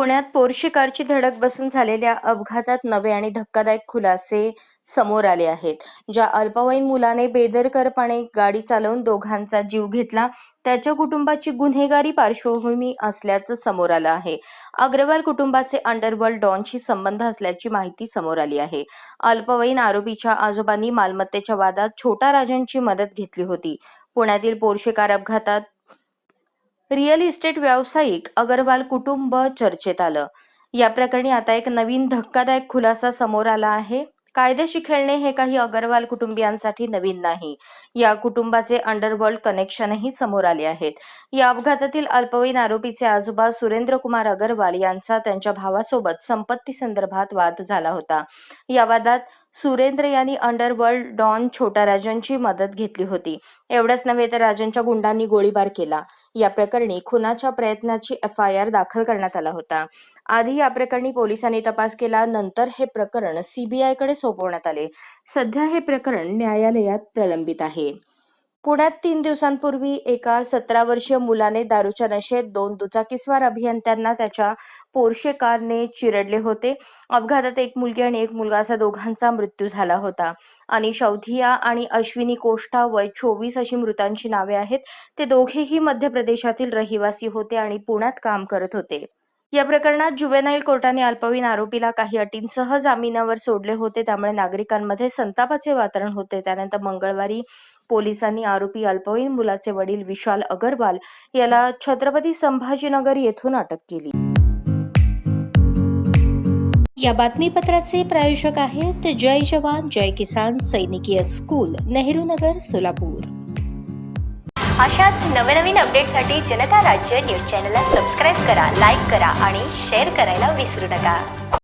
पुण्यात पोर्शे कारची धडक बसून झालेल्या अपघातात नवे आणि धक्कादायक खुलासे समोर आले आहेत. ज्या अल्पवयीन मुलाने बेदरकरपणे गाडी चालवून दोघांचा जीव घेतला त्याच्या कुटुंबाची गुन्हेगारी पार्श्वभूमी असल्याचं समोर आलं आहे. अग्रवाल कुटुंबाचे अंडरवर्ल्ड डॉनशी संबंध असल्याची माहिती समोर आली आहे. अल्पवयीन आरोपीच्या आजोबांनी मालमत्तेच्या वादात छोटा राजांची मदत घेतली होती. पुण्यातील पोरशेकार अपघातात रिअल इस्टेट व्यावसायिक अगरवाल कुटुंब चर्चेत आलं. या प्रकरणी आता एक नवीन धक्कादायक खुलासा समोर आला आहे. कायदेशी खेळणे हे काही अगरवाल कुटुंबियांसाठी नवीन नाही. या कुटुंबाचे अंडरवर्ल्ड कनेक्शनही समोर आले आहेत. या अपघातातील अल्पवयीन आरोपीचे आजोबा सुरेंद्र कुमार अगरवाल यांचा त्यांच्या भावासोबत संपत्ती संदर्भात वाद झाला होता. या वादात सुरेंद्र यांनी अंडरवर्ल्ड डॉन छोटा राजांची मदत घेतली होती. एवढंच नव्हे तर राजांच्या गुंडांनी गोळीबार केला. या प्रकरणी खुनाच्या प्रयत्नाची एफ आय आर दाखल करण्यात आला होता. आधी या प्रकरणी पोलिसांनी तपास केला नंतर हे प्रकरण सीबीआयकडे सोपवण्यात आले. सध्या हे प्रकरण न्यायालयात प्रलंबित आहे. पुण्यात तीन दिवसांपूर्वी एका सतरा वर्षीय मुलाने दारूच्या नशेत दोन दुचाकीस्वार अभियंत्यांना त्याच्या पोर्शे कारने चिरडले होते. अपघातात एक मुलगी आणि एक मुलगा असा दोघांचा मृत्यू झाला होता. आणि शौधिया आणि अश्विनी कोष्टा वय चोवीस अशी मृतांची नावे आहेत. ते दोघेही मध्य प्रदेशातील रहिवासी होते आणि पुण्यात काम करत होते. या प्रकरणात जुवेनाईल कोर्टाने अल्पवयीन आरोपीला काही अटींसह जामिनावर सोडले होते. त्यामुळे नागरिकांमध्ये संतापाचे वातावरण होते. त्यानंतर मंगळवारी पोलिसांनी आरोपी अल्पवयीन मुलाचे वडील विशाल अगरवाल याला छत्रपती संभाजीनगर येथून अटक केली. या बातमीपत्राचे प्रायोजक आहेत जय जवान जय किसान सैनिकीय स्कूल नेहरू नगर सोलापूर. अशाच नवनवीन अपडेटसाठी जनता राज्य न्यूज चॅनलला सबस्क्राईब करा लाईक करा आणि शेअर करायला विसरू नका.